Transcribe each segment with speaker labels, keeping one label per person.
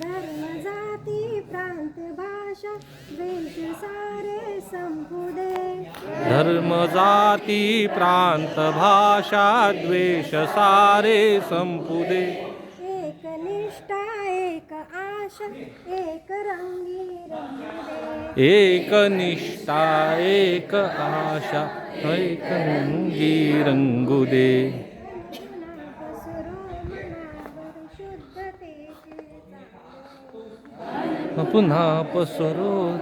Speaker 1: धर्म जाती प्रांत भाषा देश सारे संपू दे
Speaker 2: धर्म जाती प्रांत भाषा द्वेष सारे संपू दे
Speaker 1: एक निष्ठा एक आशा एक रंगी
Speaker 2: एक निष्ठा एक आशा एक रंगी रंगू दे. पुन्हा पसरो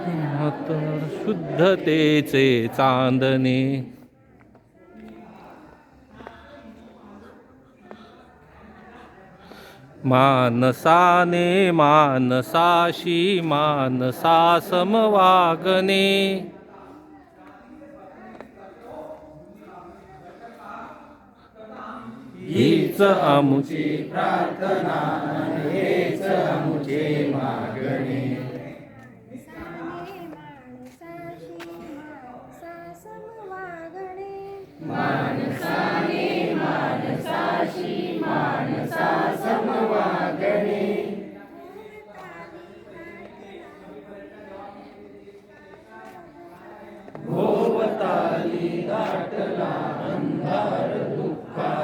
Speaker 2: शुद्धतेचे चांदणे. मानसाने मानसाशी मानसा समवागणे. हीच आमुची
Speaker 1: प्रार्थना हेच आमुचे मागणे. माणसाने माणसाशी माणसा समवागणे भोवताली दाटला अंधार.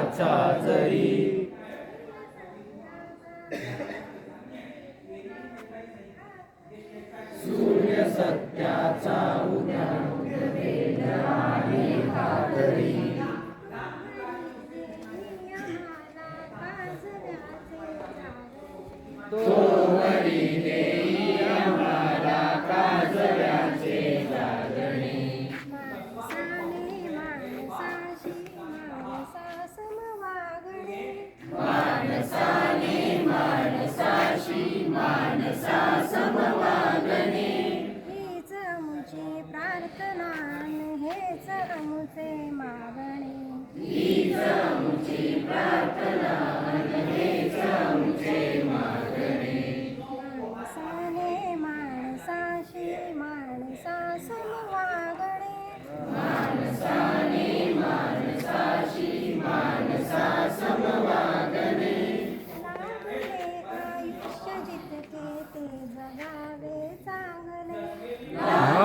Speaker 1: चाचरी सूर्य सत्याचा उद्या तो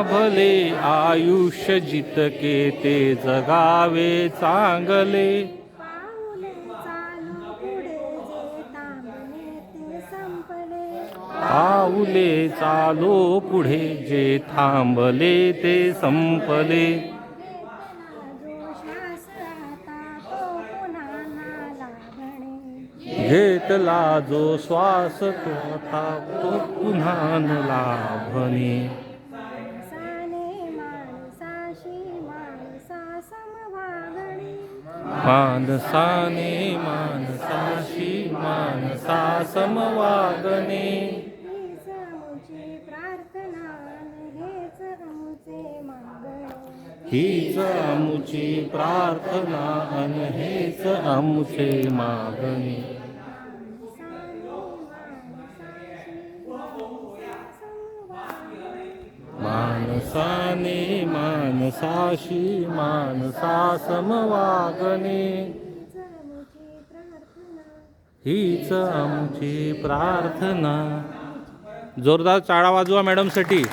Speaker 2: लाभले आयुष्य जितके ते जगावे चांगले.
Speaker 1: पाऊले चालू पुढे जे
Speaker 2: थांबले ते संपले.
Speaker 1: घेतला जो श्वास तो पुन्हा लाभणे माणसा समवागणे
Speaker 2: माणसा समवागणे
Speaker 1: हीच आमुची प्रार्थना न हेच आमुचे मागणे
Speaker 2: हीच आमुची प्रार्थना अन हेच आमुचे मागणे।
Speaker 1: माणसाने माणसाशी माणसा समवागणे.
Speaker 2: हीच आमची प्रार्थना. जोरदार चाळा वाजवा मॅडमसाठी.